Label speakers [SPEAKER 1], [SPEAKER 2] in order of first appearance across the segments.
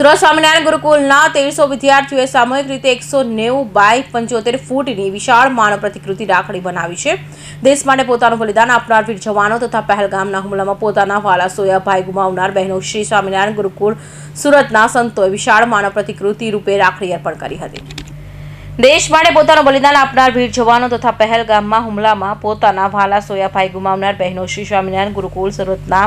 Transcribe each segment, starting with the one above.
[SPEAKER 1] સુરત સ્વામિનારાયણ ગુરુકુલના તેરસો વિદ્યાર્થીઓએ સામૂહિક રીતે એકસો નેવું બાય પંચોતેર ફૂટની વિશાળ માનવ પ્રતિકૃતિ રાખડી બનાવી છે. દેશ માટે પોતાનું બલિદાન આપનાર વીર જવાનો તથા પહેલગામના હુમલામાં પોતાના વાલા સોયાભાઈ ગુમાવનાર બહેનો શ્રી સ્વામિનારાયણ ગુરુકુળ સુરતના સંતોએ વિશાળ માનવ પ્રતિકૃતિ રૂપે રાખડી અર્પણ કરી હતી. દેશ માટે પોતાનું બલિદાન આપનાર વીર જવાનો તથા પહેલગામમાં હુમલામાં પોતાના ભાલા સોયાભાઈ ગુમાવનાર બહેનો શ્રી સ્વામિનારાયણ ગુરુકુળ સુરતના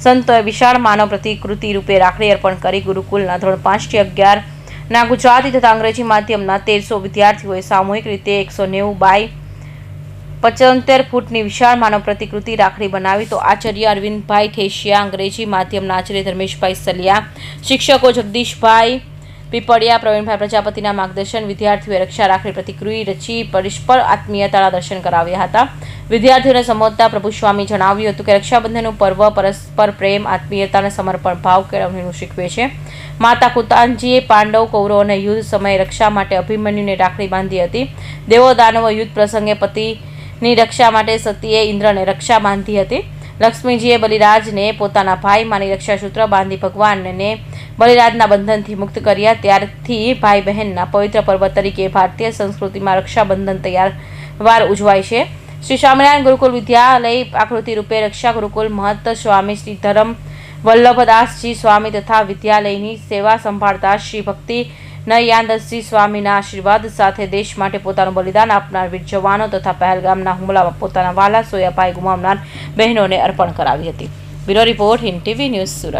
[SPEAKER 1] સંતોએ વિશાળ માનવ પ્રતિકૃતિ રૂપે રાખડી અર્પણ કરી ગુરુકુલના ધોરણ પાંચથી અગિયાર ના ગુજરાતી તથા અંગ્રેજી માધ્યમના તેરસો વિદ્યાર્થીઓએ સામૂહિક રીતે એકસો નેવું બાય પંચોતેર ફૂટની વિશાળ માનવ પ્રતિકૃતિ રાખડી બનાવી તો આચાર્ય અરવિંદભાઈ ઠેસિયા અંગ્રેજી માધ્યમના આચાર્ય ધર્મેશભાઈ સલિયા, શિક્ષકો જગદીશભાઈ પીપળિયા પ્રવીણભાઈ પ્રજાપતિના માર્ગદર્શન વિદ્યાર્થીઓએ રક્ષા રાખડી પ્રતિકૃતિ રચી પરસ્પર આત્મીયતાના દર્શન કરાવ્યા હતા. વિદ્યાર્થીઓને સંબોધતા પ્રભુ સ્વામી જણાવ્યું હતું કે રક્ષાબંધનનું પર્વ પરસ્પર પ્રેમ, આત્મીયતા અને સમર્પણ ભાવ કેળવણીનું શીખવે છે. માતા કુતાનજીએ પાંડવ, કૌરવ અને યુદ્ધ સમયે રક્ષા માટે અભિમન્યુને રાખડી બાંધી હતી. દેવો દાનવો યુદ્ધ પ્રસંગે પતિની રક્ષા માટે સતીએ ઇન્દ્રને રક્ષા બાંધી હતી. લક્ષ્મીજીએ બલિરાજને પોતાના ભાઈ માની રક્ષા સૂત્ર બાંધી ભગવાનને બલિરાજના બંધનથી મુક્ત કર્યા. ત્યારથી ભાઈ બહેનના પવિત્ર પર્વ તરીકે ભારતીય સંસ્કૃતિમાં રક્ષાબંધન તૈયાર વાર ઉજવાય છે. શ્રી સ્વામિનારાયણ ગુરુકુલ વિદ્યાલય આકૃતિ રૂપે રક્ષા ગુરુકુલ મહંત સ્વામી શ્રી ધરમ વલ્લભદાસજી સ્વામી તથા વિદ્યાલયની સેવા સંભાળતા શ્રી ભક્તિ નયાનંદજી સ્વામીના આશીર્વાદ સાથે દેશ માટે પોતાનું બલિદાન આપનાર વીર જવાનો તથા પહેલગામના હુમલામાં પોતાના વાલા સોયાભાઈ ગુમાવનાર બહેનોને અર્પણ કરાવી હતી. Bureau report Hind TV news Surat.